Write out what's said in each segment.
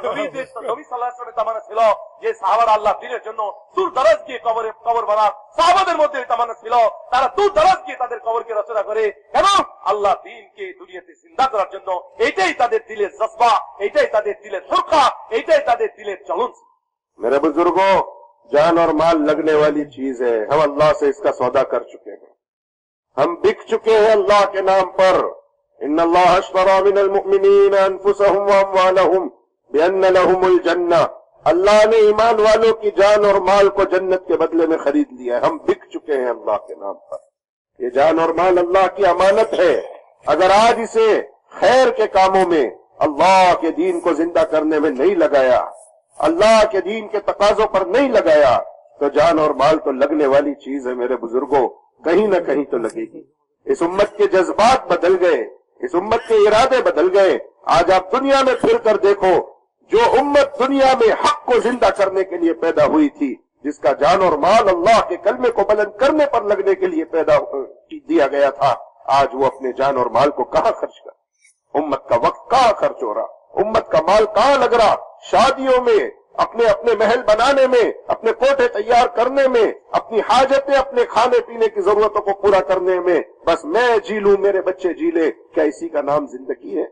নবীদের নবী সাল্লাহ ইসলামের তামানা ছিল যে সাহাবারা আল্লাহ দিনের জন্য দূর দারাজ গিয়ে কবরে কবর বানার সাহাবাদের মধ্যে তামানা ছিল তারা দূর দারাজ গিয়ে তাদের কবরকে রচনা করে কেন আল্লাহ দিনকে দুনিয়াতে জিন্দা করার জন্য এইটাই তাদের দিলের জজ্বা এইটাই তাদের দিলের সুরক্ষা এইটাই তাদের দিলের চলন بین لہم الجنہ اللہ نے ایمان والوں کی جان اور مال کو جنت کے بدلے میں خرید لیا ہے۔ ہم بک چکے ہیں اللہ کے نام پر۔ یہ جان اور مال اللہ کی امانت ہے۔ اگر آج اسے خیر کے کاموں میں اللہ کے دین کو زندہ کرنے میں نہیں لگایا، اللہ کے دین کے تقاضوں پر نہیں لگایا، تو جان اور مال تو لگنے والی چیز ہے میرے بزرگوں، کہیں نہ کہیں تو لگے گی۔ اس امت کے جذبات بدل گئے، اس امت کے ارادے بدل گئے۔ آج آپ دنیا میں پھر کر دیکھو جو امت دنیا میں حق کو زندہ کرنے کے لیے پیدا ہوئی تھی، جس کا جان اور مال اللہ کے کلمے کو بلند کرنے پر لگنے کے لیے پیدا دیا گیا تھا، آج وہ اپنے جان اور مال کو کہاں خرچ کر؟ امت کا وقت کہاں خرچ ہو رہا؟ امت کا مال کہاں لگ رہا؟ شادیوں میں، اپنے اپنے محل بنانے میں، اپنے کوٹے تیار کرنے میں، اپنی حاجتیں اپنے کھانے پینے کی ضرورتوں کو پورا کرنے میں، بس میں جی لوں، میرے بچے جی لے کیا اسی کا نام زندگی ہے؟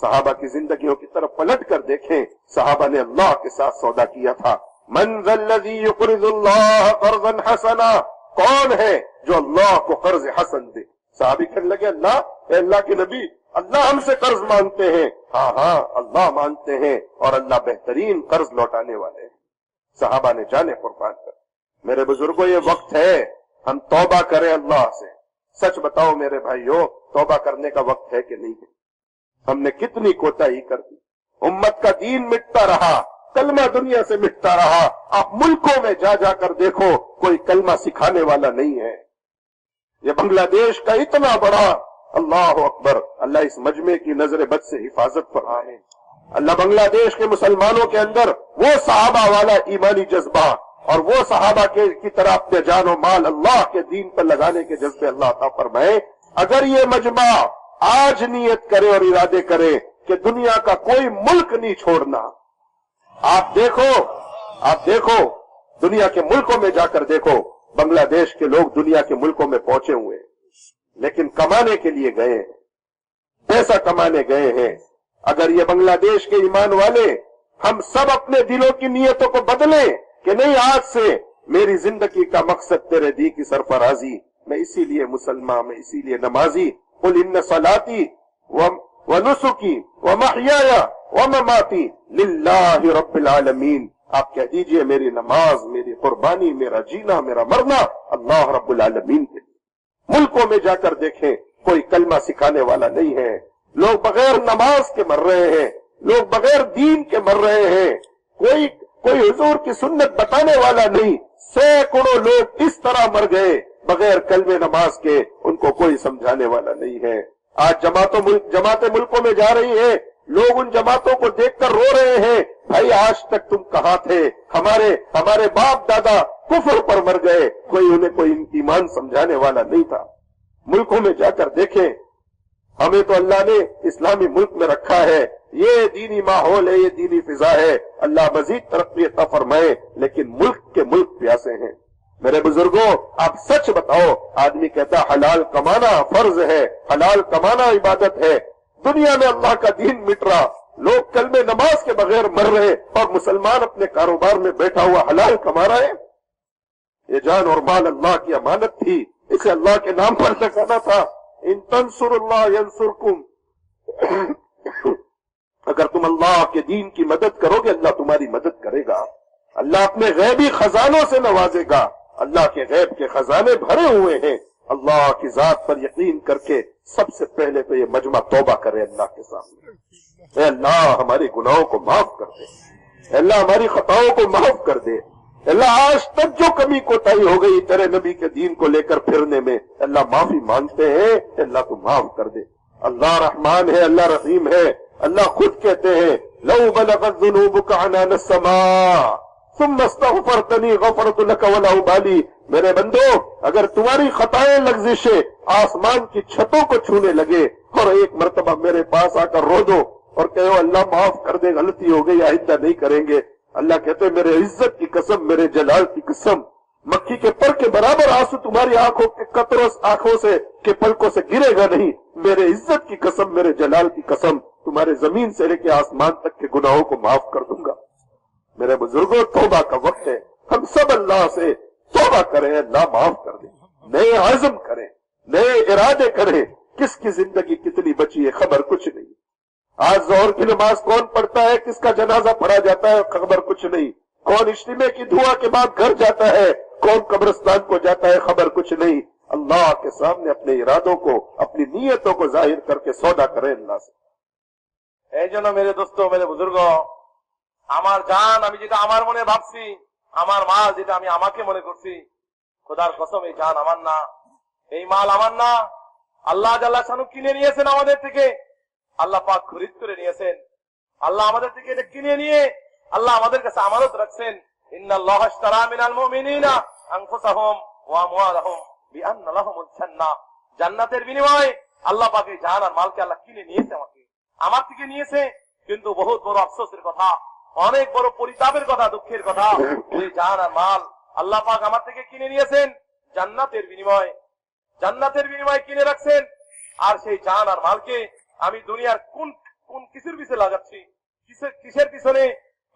صحابہ کی زندگیوں کی طرف پلٹ کر دیکھیں، صحابہ نے اللہ کے ساتھ سودا کیا تھا۔ من يقرض اللہ قرضا حسنا، کون ہے جو اللہ کو قرض حسن دے؟ صحابی کہنے لگے، اللہ، اے اللہ کے نبی، اللہ ہم سے قرض مانتے ہیں۔ ہاں ہاں اللہ مانتے ہیں اور اللہ بہترین قرض لوٹانے والے ہیں۔ صحابہ نے جانے قربان کر، میرے بزرگوں یہ وقت ہے، ہم توبہ کریں اللہ سے۔ سچ بتاؤ میرے بھائیو، توبہ کرنے کا وقت ہے کہ نہیں ہے؟ ہم نے کتنی کوتا ہی کر دی۔ امت کا دین مٹتا رہا کلمہ دنیا سے مٹتا رہا۔ آپ ملکوں میں جا جا کر دیکھو کوئی کلمہ سکھانے والا نہیں ہے۔ یہ بنگلہ دیش کا اتنا بڑا۔ اللہ اکبر۔ اللہ اس مجمع کی نظر بد سے حفاظت پر آئے۔ اللہ بنگلہ دیش کے مسلمانوں کے اندر وہ صحابہ والا ایمانی جذبہ اور وہ صحابہ کے کی طرح اپنے جان و مال اللہ کے دین پر لگانے کے جذبے اللہ عطا فرمائے۔ اگر یہ مجمع آج نیت کرے اور ارادے کرے کہ دنیا کا کوئی ملک نہیں چھوڑنا۔ آپ دیکھو آپ دیکھو، دنیا کے ملکوں میں جا کر دیکھو، بنگلہ دیش کے لوگ دنیا کے ملکوں میں پہنچے ہوئے لیکن کمانے کے لیے گئے ہیں۔ پیسہ کمانے گئے ہیں۔ اگر یہ بنگلہ دیش کے ایمان والے ہم سب اپنے دلوں کی نیتوں کو بدلیں کہ نہیں، آج سے میری زندگی کا مقصد تیرے دی کی سرفرازی، میں اسی لیے مسلمان، میں اسی لیے نمازی قل ان صلاتی ونسکی ومحیایا ومماتی لاہ رب العالمین آپ کہہ دیجیے، میری نماز، میری قربانی، میرا جینا، میرا مرنا اللہ رب العالمین کے ملکوں میں جا کر دیکھیں، کوئی کلمہ سکھانے والا نہیں ہے۔ لوگ بغیر نماز کے مر رہے ہیں۔ لوگ بغیر دین کے مر رہے ہیں۔ کوئی کوئی حضور کی سنت بتانے والا نہیں۔ سینکڑوں لوگ اس طرح مر گئے۔ بغیر کلب نماز کے ان کو کوئی سمجھانے والا نہیں ہے۔ آج جماعتوں ملک جماعتیں ملکوں میں جا رہی ہے لوگ ان جماعتوں کو دیکھ کر رو رہے ہیں۔ بھائی، آج تک تم کہاں تھے؟ ہمارے ہمارے باپ دادا کفر پر مر گئے۔ کوئی انہیں کوئی ایمان سمجھانے والا نہیں تھا۔ ملکوں میں جا کر دیکھیں۔ ہمیں تو اللہ نے اسلامی ملک میں رکھا ہے۔ یہ دینی ماحول ہے، یہ دینی فضا ہے۔ اللہ مزید ترقی عطا فرمائے، لیکن ملک کے ملک پیاسے ہیں۔ میرے بزرگوں، آپ سچ بتاؤ، آدمی کہتا حلال کمانا فرض ہے، حلال کمانا عبادت ہے۔ دنیا میں اللہ کا دین مٹ رہا۔ لوگ کل میں نماز کے بغیر مر رہے اور مسلمان اپنے کاروبار میں بیٹھا ہوا حلال کما رہا ہے۔ یہ جان اور مال اللہ کی امانت تھی، اسے اللہ کے نام پر لگانا تھا۔ ان تنصر اللہ ینصرکم۔ اگر تم اللہ کے دین کی مدد کرو گے، اللہ تمہاری مدد کرے گا۔ اللہ اپنے غیبی خزانوں سے نوازے گا۔ اللہ کے غیب کے خزانے بھرے ہوئے ہیں۔ اللہ کی ذات پر یقین کر کے سب سے پہلے تو یہ مجمع توبہ کرے اللہ کے سامنے۔ اے اللہ، ہمارے گناہوں کو معاف کر دے۔ اے اللہ، ہماری خطاؤں کو معاف کر دے۔ اے اللہ، آج تک جو کمی کوتاہی ہو گئی تیرے نبی کے دین کو لے کر پھرنے میں، اے اللہ، معافی مانگتے ہیں، اے اللہ، تو معاف کر دے۔ اللہ رحمان ہے، اللہ رحیم ہے۔ اللہ خود کہتے ہیں، لو بلغت ذنوبك عنان السماء تم مستغفرتنی غفرت بالی میرے بندو، اگر تمہاری خطائیں لگزشے آسمان کی چھتوں کو چھونے لگے، اور ایک مرتبہ میرے پاس آ کر رو دو اور کہو، اللہ معاف کر دے، غلطی ہو گئی، آئندہ نہیں کریں گے۔ اللہ کہتے ہیں، میرے عزت کی قسم، میرے جلال کی قسم۔ مکھی کے پر کے برابر آنسو تمہاری آنکھوں کے قطروں، آنکھوں سے، کے پلکوں سے گرے گا نہیں۔ میرے عزت کی قسم، میرے جلال کی قسم۔ تمہارے زمین سے لے کے آسمان تک کے گناہوں کو معاف کر دوں گا۔ میرے بزرگوں، توبہ کا وقت ہے۔ ہم سب اللہ سے توبہ کریں، اللہ معاف کر دیں۔ نئے عزم کریں، نئے ارادے کریں۔ کس کی زندگی کتنی بچی ہے خبر کچھ نہیں۔ آج زہر کی نماز کون پڑھتا ہے؟ کس کا جنازہ پڑھا جاتا ہے؟ خبر کچھ نہیں۔ کون اجتماع کی دعا کے بعد گھر جاتا ہے؟ کون قبرستان کو جاتا ہے؟ خبر کچھ نہیں۔ اللہ کے سامنے اپنے ارادوں کو، اپنی نیتوں کو ظاہر کر کے سودا کریں اللہ سے۔ اے جنو میرے دوستوں میرے بزرگوں আমার জান আমি যেটা আমার মনে ভাবছি, আমার মাল যেটা আমি আমাকে মনে করছি, খোদার কসম, এই জান আমার না, এই মাল আমার না। আল্লাহ জাল্লাহ শানু কিনে নিয়েছেন আমাদের থেকে। আল্লাহ পাক খরিদ করে নিয়েছেন। আল্লাহ আমাদের থেকে এটা কিনে নিয়ে আল্লাহ আমাদের কাছে আমানত রাখছেন। জান্নাতের বিনিময়ে আল্লাহ পাক জান আর মালকে আল্লাহ কিনে নিয়েছে আমাকে। আমার থেকে নিয়েছে, কিন্তু বহুত বড় আফসোসের কথা। অনেক বড় পরিতাপের কথা, দুঃখের কথা। এই জান আর মাল আল্লাহ পাক আমার থেকে কিনে নিয়েছেন, জান্নাতের বিনিময়। জান্নাতের বিনিময়ে কিনে রাখছেন, আর সেই জান আর মালকে আমি দুনিয়ার কোন কোন কিছুর পিছনে লাগাচ্ছি? কিসের কিসের পিছনে?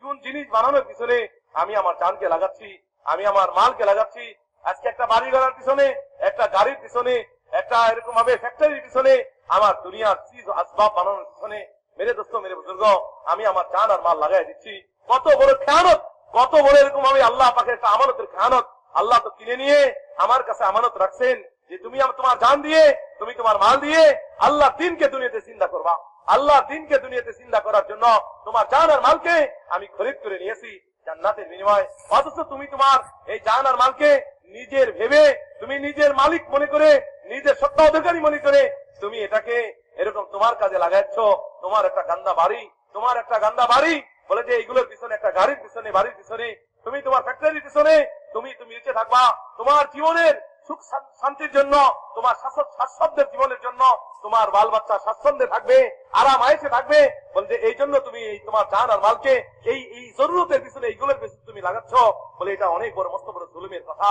কোন জিনিস বানানোর পিছনে আমি আমার জানকে লাগাচ্ছি? আমি আমার মালকে লাগাচ্ছি? আজকে একটা বাড়ি গড়ার পিছনে, একটা গাড়ির পিছনে, একটা এরকম ভাবে ফ্যাক্টরির পিছনে, আমার দুনিয়ার চিজ আসবাব বানানোর পিছনে মেরে দোস্ত, মেরে বুজুর্গ, আমি আমার জান আর মাল লাগাই দিচ্ছি। কত বড় খেয়ানত, কত বড় এরকম আমি আল্লাহ পাকে একটা আমানতের খেয়ানত। আল্লাহ তো কিনে নিয়ে আমার কাছে আমানত রাখছেন যে তুমি তোমার জান দিয়ে, তুমি তোমার মাল দিয়ে আল্লাহ দিনকে দুনিয়াতে চিন্তা করবা। আল্লাহ দিনকে দুনিয়াতে চিন্তা করার জন্য তোমার জান আর মালকে আমি খরিদ করে নিয়েছি জান্নাতের বিনিময়। অথচ তুমি তোমার এই জান আর মালকে নিজের ভেবে, তুমি নিজের মালিক মনে করে, নিজের সত্তা অধিকারী মনে করে, তুমি এটাকে এরকম তোমার কাজে লাগাচ্ছ তোমার একটা গান্দা বাড়ি, তোমার একটা গান্দা বাড়ি, বলে যে এইগুলোর পিছনে একটা গাড়ির পিছনে, বাড়ির পিছনে, তুমি তোমার ফ্যাক্টরির পিছনে, তুমি তুমি নিচে থাকবা। তোমার জীবনের সুখ শান্তির জন্য, তোমার শাসক স্বাচ্ছন্দ্যের জীবনের জন্য, তোমার বাল বাচ্চা স্বাচ্ছন্দ্যে থাকবে, আরাম আয়েসে থাকবে। বলতে এই জন্য তুমি তোমার জান আর মালকে এই এই জরুরতের পিছনে, এইগুলোর পিছনে তুমি লাগাচ্ছ। বলে এটা অনেক বড়, মস্ত বড় জুলুমের কথা,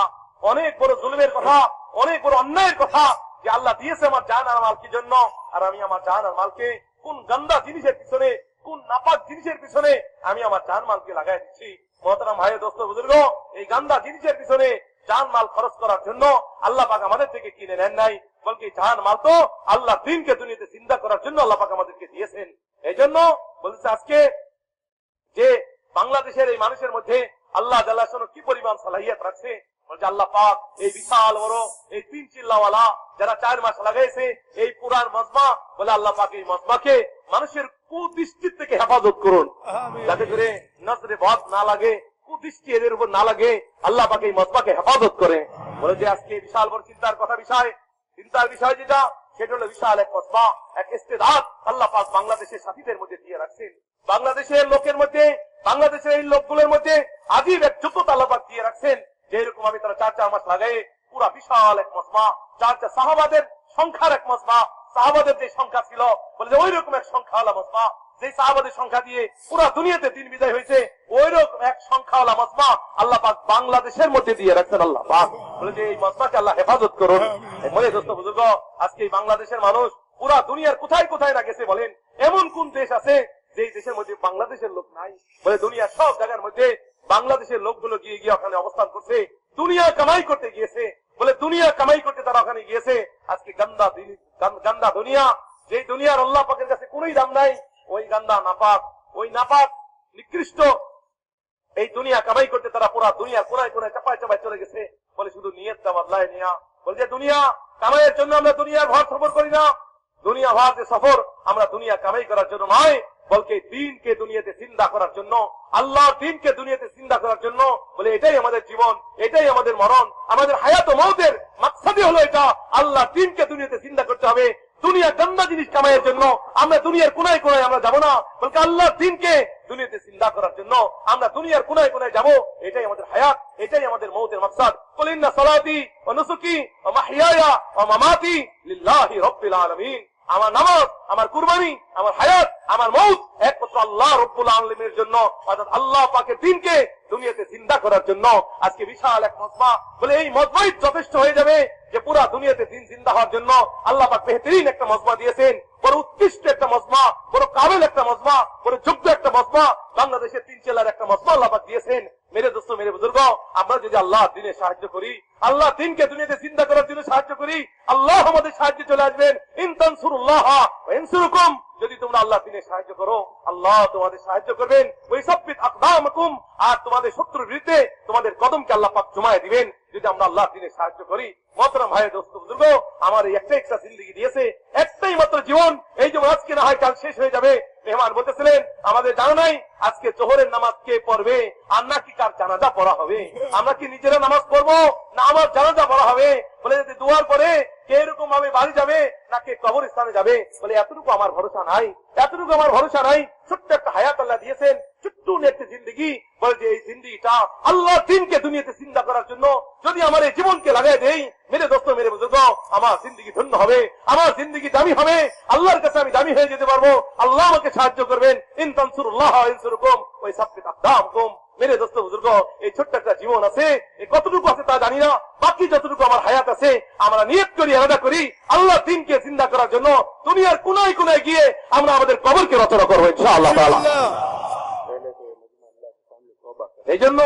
অনেক বড় জুলুমের কথা, অনেক বড় অন্যায়ের কথা। যে আল্লাহ দিয়েছে আমার জান আর মাল কি জন্য? আর আমি আমার জান আর মালকে কোন গন্দা জিনিসের পিছনে, কোন নাপাক জিনিসের পিছনে আমি আমার জান মালকে লাগাই দিচ্ছি। মহতারাম ভাই, দোস্ত, বুজুর্গ, এই গান্দা জিনিসের পিছনে জান মাল খরচ করার জন্য আল্লাহ পাক আমাদের থেকে কিনে নেন নাই বলকি জান মাল তো আল্লাহ দিনকে দুনিয়াতে চিন্তা করার জন্য আল্লাহ পাক আমাদেরকে দিয়েছেন। এই জন্য বলছে আজকে যে বাংলাদেশের এই মানুষের মধ্যে আল্লাহ জাল্লাহ কি পরিমাণ সালাহিয়াত রাখছে বলছে আল্লাহ পাক এই বিশাল বড় এই তিন চিল্লাওয়ালা যারা চার মাস লাগাইছে এই পুরান মজমা বলে আল্লাহ পাক এই মজমাকে মানুষের কুদৃষ্টির থেকে হেফাজত করুন। যাতে করে নজরে বদ না লাগে কুদৃষ্টি এদের উপর না লাগে আল্লাহ পাক এই মজমাকে হেফাজত করে। বলে যে আজকে বিশাল বড় চিন্তার কথা বিষয় চিন্তার বিষয় যেটা সেটা হলো বিশাল এক মজমা এক ইস্তেদাদ আল্লাহ পাক বাংলাদেশের সাথীদের মধ্যে দিয়ে রাখছেন। বাংলাদেশের লোকের মধ্যে বাংলাদেশের এই লোকগুলোর মধ্যে আজীব এক যোগ্যতা আল্লাহ পাক দিয়ে রাখছেন। যে এরকম আমি তারা চার চার মাস লাগাই পুরা বিশাল এক মজমা চার চার সাহাবাদের সংখ্যার এক মজমা সাহাবাদের যে সংখ্যা ছিল বলে যে ওই রকম এক সংখ্যাওয়ালা মজমা যে সাহাবাদের সংখ্যা দিয়ে পুরা দুনিয়াতে দিন বিদায় হয়েছে ওই রকম এক সংখ্যাওয়ালা মজমা আল্লাহ পাক বাংলাদেশের মধ্যে দিয়ে রাখছেন আল্লাহ পাক। বলে যে এই মজমাকে আল্লাহ হেফাজত করুন। মনে দোস্ত বুজুর্গ আজকে এই বাংলাদেশের মানুষ পুরা দুনিয়ার কোথায় কোথায় না গেছে বলেন এমন কোন দেশ আছে যে দেশের মধ্যে বাংলাদেশের লোক নাই বলে দুনিয়ার সব জায়গার মধ্যে বাংলাদেশের লোকগুলো গিয়ে গিয়ে ওখানে অবস্থান করছে, দুনিয়া কামাই করতে গিয়েছে, বলে দুনিয়া কামাই করতে তারা ওখানে গিয়েছে। আজকে গান্দা গান্দা দুনিয়া, যে দুনিয়ার আল্লাহ পাকের কাছে কোনোই দাম নাই, ওই গান্দা নাপাক। ওই নাপাক নিকৃষ্ট। এই দুনিয়া কামাই করতে তারা পুরা দুনিয়া কোনায় কোনায় চাপায় চাপায় চলে গেছে, বলে শুধু নিয়তটা বদলায় নিয়া। বলে যে দুনিয়া কামাইয়ের জন্য আমরা দুনিয়ার ভর সফর করি না। দুনিয়া হওয়ার যে সফর, আমরা দুনিয়া কামাই করার জন্য নয় বলকে দিনকে দুনিয়াতে চিন্তা করার জন্য, আল্লাহর দিনকে দুনিয়াতে চিন্তা করার জন্য বলে এটাই আমাদের জীবন, এটাই আমাদের মরণ, আমাদের হায়াত ও মৌতের মাকসাদি হলো এটা। আল্লাহ দিনকে দুনিয়াতে চিন্তা করতে হবে দুনিয়া গন্দা জিনিস কামাইয়ের জন্য। আমরা দুনিয়ার কোনায় কোনায় আমরা যাব না, বলকে আল্লাহর দিনকে দুনিয়াতে চিন্তা করার জন্য আমরা দুনিয়ার কোনায় কোনায় যাব, এটাই আমাদের হায়াত, এটাই আমাদের মৌতের মাকসাদ। কলিন্না সালাতি ও নুসুকি ও মাহিয়ায়া ও মামাতি লিল্লাহি রব্বিল আলামিন। আমার নামাজ, আমার কুরবানি, আমার হায়াত আমার মৌত একমাত্র আল্লাহ রব্বুল আলমের জন্য, অর্থাৎ আল্লাহ পাকে দিনকে দুনিয়াতে চিন্তা করার জন্য। আজকে বিশাল এক মজমা বলে এই মজমাই যথেষ্ট হয়ে যাবে যে পুরা দুনিয়াতে দিন চিন্তা হওয়ার জন্য আল্লাহ পাক বেহতরিন একটা মজমা দিয়েছেন, বড় উৎকৃষ্ট একটা মজমা, বড় কাবেল একটা মজমা, বড় যোগ্য একটা মজমা, বাংলাদেশের তিন জেলার একটা মজমা আল্লাহ পাক দিয়েছেন। মেরে দোস্ত, মেরে বুজুর্গ, আমরা যদি আল্লাহ দিনে সাহায্য করি আল্লাহ দিনকে দুনিয়াতে চিন্তা করার জন্য সাহায্য করি, আল্লাহ আমাদের সাহায্যে চলে আসবেন। ইনতানসুরুল্লাহ ইনসুরুকুম। যদি তোমরা আল্লাহ দিনে সাহায্য করো, আল্লাহ তোমাদের সাহায্য করবেন। ওই সব্বিত আকদামকুম, আর তোমাদের শত্রুর বিরুদ্ধে তোমাদের কদমকে আল্লাহ পাক জমায় দিবেন। যদি আমরা আল্লাহ দিনে সাহায্য করি মতরম ভাই, দোস্ত আমার একটা একটা জিন্দগি দিয়েছে, একটাই মাত্র জীবন। এই যেমন আজকে না হয় কাল শেষ হয়ে যাবে। মেহমান বলতেছিলেন, আমাদের জানা নাই, আজকে জোহরের নামাজ কে পড়বে? আর নাকি কার জানাজা পড়া হবে? আমরা কি নিজেরা নামাজ পড়ব? না আমার জানাজা পড়া হবে? বলে যদি দুয়ার পরে কে এরকম ভাবে বাড়ি যাবে, না কে কবরস্থানে যাবে? বলে, এতটুকু আমার ভরসা নাই, এতটুকু আমার ভরসা নাই, ছোট্ট একটা হায়াত আল্লাহ দিয়েছেন ছোট্ট একটি জিন্দগি, বলে যে এই জিন্দিগিটা আল্লাহ দিনকে দুনিয়াতে চিন্তা করার জন্য যদি আমার এই জীবনকে লাগাই দেই, মেরে দোস্ত, মেরে বুজুর্গ, আমার জিন্দগি ধন্য হবে, আমার জিন্দগি দামি হবে, আল্লাহর কাছে আমি দামি হয়ে যেতে পারব। আল্লাহ আমাকে সাহায্য করবেন। ইনতানসুরুল্লাহ ইনসুরুকুম ওই সাব্বিত আকদামকুম মেরে দোস্ত, বুজুর্গ, এই ছোট্ট একটা জীবন আছে এই কতটুকু আছে তা জানি না, বাকি যতটুকু আমার হায়াত আছে, আমরা নিয়ত করি, আলাদা করি আল্লাহ দিনকে চিন্তা করার জন্য দুনিয়ার কোনায় কোনায় গিয়ে আমরা আমাদের কবরকে রচনা করব, ইনশাআল্লাহ এই জন্য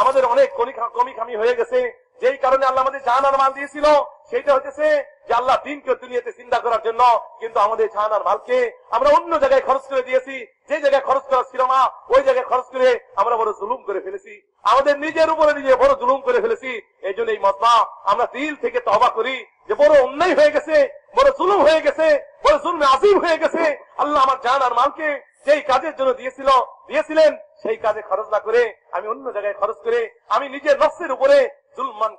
আমাদের অনেক কমি খামি হয়ে গেছে। যেই কারণে আল্লাহ আমাদের জান আর মাল দিয়েছিল সেটা হচ্ছে যে আল্লাহ দিনকে দুনিয়াতে চিন্তা করার জন্য কিন্তু আমাদের জান আর মালকে আমরা অন্য জায়গায় খরচ করে দিয়েছি। যে জায়গায় খরচ করা ছিল না ওই জায়গায় খরচ করে আমরা বড় জুলুম করে ফেলেছি। আমাদের নিজের উপরে নিজে বড় জুলুম করে ফেলেছি। এই জন্য এই মতবা আমরা দিল থেকে তবা করি যে বড় অন্যায় হয়ে গেছে, বড় জুলুম হয়ে গেছে, বড় জুলমে আসিম হয়ে গেছে। আল্লাহ আমার জান আর মালকে যেই কাজের জন্য দিয়েছিল, দিয়েছিলেন সেই কাজে খরচ না করে আমি অন্য জায়গায় খরচ করে আমি নিজের নফসের উপরে জুলমান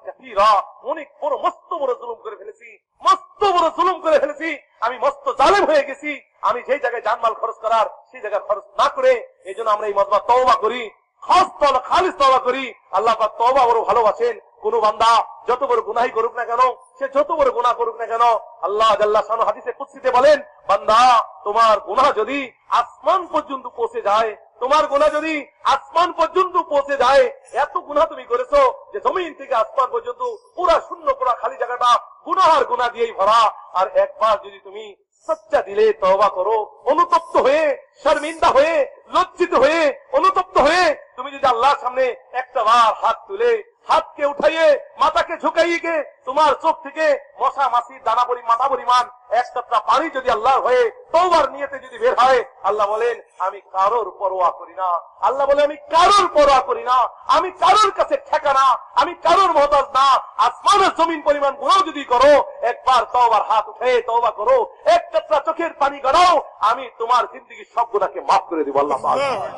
অনেক বড়, মস্ত বড় জুলুম করে ফেলেছি। মস্ত বড় জুলুম করে ফেলেছি। আমি মস্ত জালেম হয়ে গেছি। আমি জায়গায় জানমাল খরচ করার, সেই জায়গায় খরচ না করে এই জন্য আমরা এই মজমা তওবা করি। খালিস তওবা করি। আল্লাহ পাক তওবা বড় ভালোবাসেন। কোন বান্দা যত বড় গুনাহি করুক না কেন, সে যত বড় গুনাহ করুক না কেন, আল্লাহ জাল্লাহ শানু হাদিসে কুদসিতে বলেন, বান্দা, তোমার গুনাহ যদি আসমান পর্যন্ত পৌঁছে যায় তোমার গুণা যদি আসমান পর্যন্ত পৌঁছে যায়, এত গুণা তুমি করেছ যে জমিন থেকে আসমান পর্যন্ত পুরা শূন্য, পুরা খালি জায়গাটা গুনাহার গুণা দিয়েই ভরা। আর একবার যদি তুমি সচ্চা দিলে, তওবা করো, অনুতপ্ত হয়ে, শর্মিন্দা হয়ে, লজ্জিত হয়ে, অনুতপ্ত হয়ে তুমি যদি আল্লাহর সামনে একটা বার হাত তুলে, হাতকে উঠাইয়ে, মাথাকে ঝুঁকাইয়ে তোমার চোখ থেকে মশা মাছির দানা পরি, মাথা পরিমাণ একটা পানি যদি আল্লাহর হয়ে তৌবার নিয়েতে যদি বের হয়, আল্লাহ বলেন, আমি কারোর পরোয়া করি না। আল্লাহ বলে, আমি কারোর পরোয়া করি না। আমি কারোর কাছে ঠেকানা আমি কারোর মহতাজ না। আসমানের জমিন পরিমাণ গুণাও যদি করো, একবার তওবার হাত উঠে তওবা করো এক কাতরা চোখের পানি গড়াও, আমি তোমার জিন্দগি সব গুণাকে মাফ করে দিব, আল্লাহ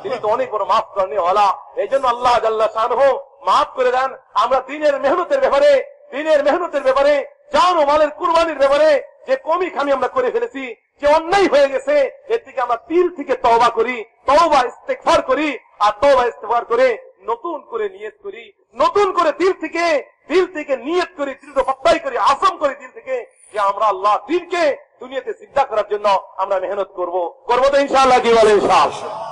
তিনি তো অনেক বড় মাফ করনে ওয়ালা। এই জন্য আল্লাহ আল্লাহ শানহু মাফ করে দেন। আমরা দিনের মেহনতের ব্যাপারে, দিনের মেহনতের ব্যাপারে জান ও মালের কুরবানির ব্যাপারে যে কমি খামি আমরা করে ফেলেছি, যে অন্যায় হয়ে গেছে, এর থেকে আমরা দিল থেকে তওবা করি, তওবা ইস্তেগফার করি, আর তওবা ইস্তেগফার করে নতুন করে নিয়ত করি, নতুন করে দিল থেকে দিল থেকে নিয়ত করি, দৃঢ় প্রত্যয় করি, আসম করি দিল থেকে, যে আমরা আল্লাহ দিনকে দুনিয়াতে চিন্তা করার জন্য আমরা মেহনত করব। করব তো ইনশাআল্লাহ, কি বলে ইনশাআল্লাহ?